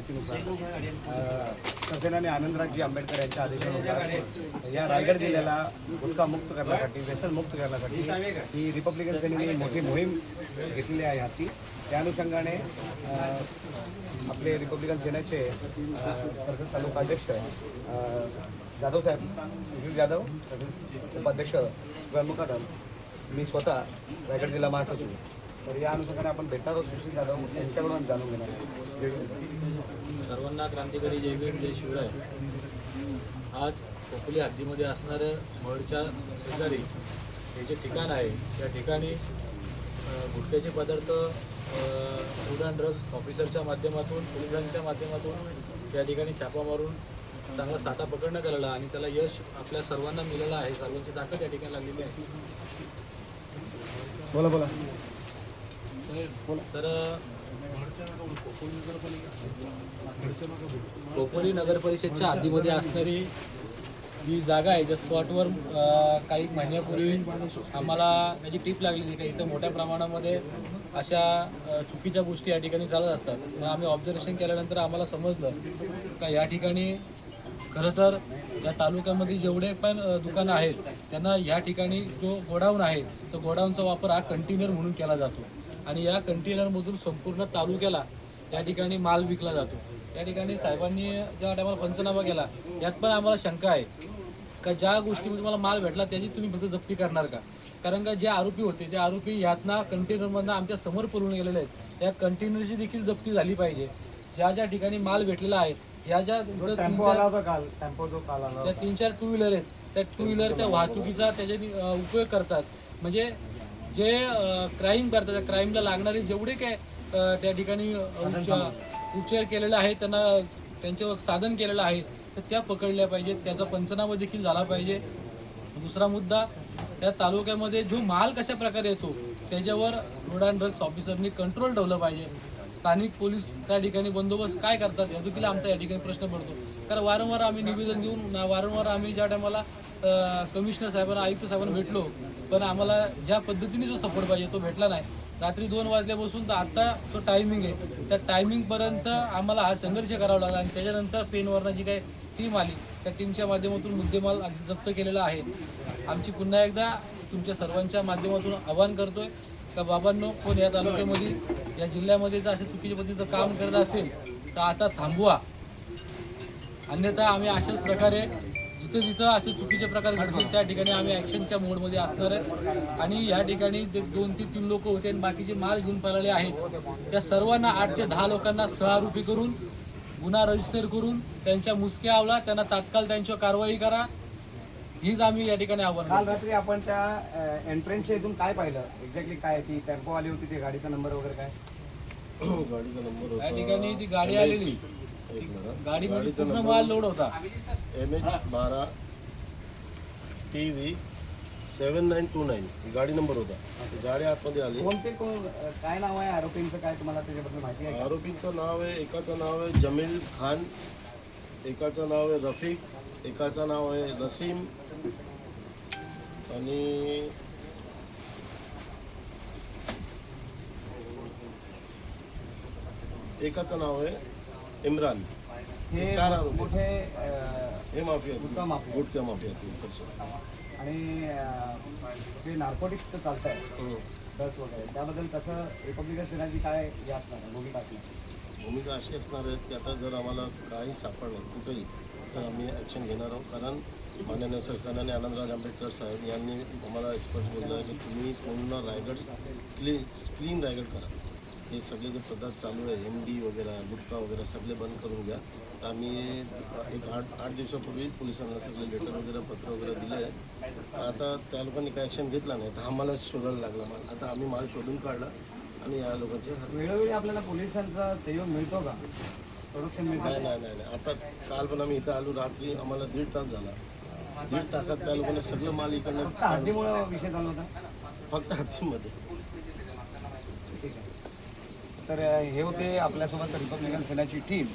माहितीनुसार शिवसेनाने आनंदरावजी आंबेडकर यांच्या आदेशानुसार या रायगड जिल्ह्याला गुटखा मुक्त करण्यासाठी व्यसन मुक्त करण्यासाठी ही रिपब्लिकन सेनेने मोठी मोहीम घेतलेली आहे हाती. त्या अनुषंगाने आपले रिपब्लिकन सेनेचे अ, तालुका अध्यक्ष जाधव साहेब सुशील जाधव तसेच उपाध्यक्ष इब्राहिम मुकादम मी स्वतः रायगड जिल्हा महासचिव. तर या अनुषंगाने आपण भेटणार आहोत सुशील जाधव यांच्याकडून जाणून घेणार. सर्वांना क्रांतिकारी जय भीम जय शिवराय. आज खोपोली हद्दीमध्ये असणारं मडच्या शेजारी हे जे ठिकाण आहे त्या ठिकाणी गुटख्याचे पदार्थ फूड अँड ड्रग्स ऑफिसरच्या माध्यमातून पोलिसांच्या माध्यमातून त्या ठिकाणी छापा मारून चांगला साठा पकडण्यात आलेला आणि त्याला यश आपल्या सर्वांना मिळालं आहे. सर्वांची ताकद या ठिकाणी लागलेली आहे. बोला बोला. तर खोपोली नगर परिषदच्या आधीमध्ये असणारी जी जागा आहे ज्या स्पॉटवर काही महिन्यापूर्वी आम्हाला त्याची टीप लागलेली का इथं मोठ्या प्रमाणामध्ये अशा चुकीच्या गोष्टी या ठिकाणी चालत असतात. मग आम्ही ऑब्झर्वेशन केल्यानंतर आम्हाला समजलं का या ठिकाणी खरं तर या तालुक्यामध्ये जेवढे पण दुकानं आहेत त्यांना या ठिकाणी जो गोडाऊन आहे तो गोडाऊनचा वापर हा कंटेनर म्हणून केला जातो. आणि या कंटेनरमधून संपूर्ण तालुक्याला या ठिकाणी माल विकला जातो. या ठिकाणी साहेबांनी ज्या टायमाला पंचनामा केला यात पण आम्हाला शंका आहे. का ज्या गोष्टीमध्ये मला माल भेटला त्याची तुम्ही फक्त जप्ती करणार का? कारण का जे आरोपी होते ते आरोपी ह्यातनं कंटेनरमधनं आमच्यासमोर पळून गेलेले आहेत. त्या कंटेनरची देखील जप्ती झाली पाहिजे. ज्या ज्या ठिकाणी माल भेटलेला आहे या ज्या इथं तीन चार- त्या टू व्हीलर आहेत. त्या टू व्हीलरच्या वाहतुकीचा त्याच्यानी अ, उपयोग करतात. म्हणजे जे क्राईम करतात त्या क्राईमला लागणारे जेवढे काय त्या ठिकाणी उपचार केलेला आहे त्यांना त्यांच्यावर साधन केलेलं आहे तर त्या पकडल्या पाहिजेत त्याचा पंचनामा देखील झाला पाहिजे. दुसरा मुद्दा त्या तालुक्यामध्ये जो माल कशा प्रकारे येतो त्याच्यावर रोड अँड ड्रग्स ऑफिसरनी कंट्रोल ठेवलं पाहिजे. स्थानिक पोलीस त्या ठिकाणी बंदोबस्त काय करतात या देखील आमचा या ठिकाणी प्रश्न पडतो. कारण वारंवार आम्ही निवेदन देऊन ना- वारंवार आम्ही ज्या टायमाला कमिशनर साहेबांना आयुक्त साहेबांना भेटलो पण आम्हाला ज्या पद्धतीने जो सपोर्ट पाहिजे तो भेटला नाही. रात्री दोन वाजल्यापासून तर आता जो टायमिंग आहे. त्या टायमिंगपर्यंत आम्हाला हा संघर्ष करावा लागला आणि त्याच्यानंतर पेनवरनं जी काही टीम आली त्या टीमच्या माध्यमातून मुद्देमाल जप्त केलेला आहे. आमची पुन्हा एकदा तुमच्या सर्वांच्या माध्यमातून आवाहन करतोय का बाबांनो कोण या तालुक्यामध्ये या जिल्ह्यामध्ये जर अशा चुकीच्या पद्धतीचं काम करत असेल तर आता थांबवा. अन्यथा आम्ही अशाच प्रकारे जिथं जिथं असे चुकीचे प्रकार घडतील. त्या ठिकाणी आम्ही ॲक्शनच्या मोडमध्ये असणार आहे. आणि या ठिकाणी ते दोन ते तीन लोक होते आणि बाकीचे माल घेऊन पळाले आहेत. त्या सर्वांना आठ ते दहा लोकांना सहआरोपी करून गुन्हा रजिस्टर करून त्यांच्या मुसक्या आवला. त्यांना तात्काळ त्यांच्यावर कारवाई करा. हीच आम्ही या ठिकाणी आव्हान काल रात्री आपण त्या एंट्रन्सच्या इथून काय पाहिलं? एक्झॅक्टली काय ती? टेम्पो आली होती ती? गाडीचा नंबर वगैरे काय? गाडीचा नंबर त्या ठिकाणी ती गाडी आलेली. गाडीमध्ये पूर्ण माल लोड होता. एम एच बारा T V seven nine two nine गाडी नंबर होता. गाडी आतमध्ये आली. कोणते कोण काय नाव आहे आरोपींचं? काय तुम्हाला त्याच्याबद्दल माहिती आहे? आरोपीचं नाव आहे एकाचं नाव आहे जमील खान एकाचं नाव आहे रफिक एकाचं नाव आहे नसीम आणि एकाचं नाव आहे इम्रान हे चार आरोपी. मोठे अ, हे माफिया गुटखा माफिया. माफिया तीन आणि अ, जे नार्कोटिक्सचं चालत आहे ड्रग्स वगैरे. त्याबद्दल कसं रिपब्लिकन सेनाची काय हे असणार आहे, भूमिका असणार? भूमिका अशी असणार आहे की आता जर आम्हाला काही सापडलं कुठेही तर आम्ही ॲक्शन घेणार आहोत. कारण माननीय सरसेनाने आनंदराज आंबेडकर साहेब यांनी आम्हाला स्पष्ट बोललं आहे की तुम्ही पूर्ण रायगड क्लीन क्लीन रायगड करा. हे सगळे जे पदार्थ चालू आहे एम डी वगैरे गुटखा वगैरे सगळे बंद करून घ्या. तर आम्ही एक आठ आठ दिवसापूर्वी पोलिसांना सगळे लेटर वगैरे पत्र वगैरे दिले आहे आता त्या लोकांनी काही ॲक्शन घेतला नाही. तर आम्हाला शोधायला लागला माल. आता आम्ही माल शोधून काढला आणि या लोकांचे वेळोवेळी आपल्याला पोलिसांचा सहयोग मिळतो का? प्रोडक्शन मिळतं नाही नाही नाही नाही. आता काल पण आम्ही इथं आलो. रात्री आम्हाला दीड तास झाला. दीड तासात त्या लोकांनी सगळं माल इकडनं विषय चालू होता? फक्त हत्तीमध्ये तर हे होते आपल्यासोबत रिपब्लिकन सेनाची टीम.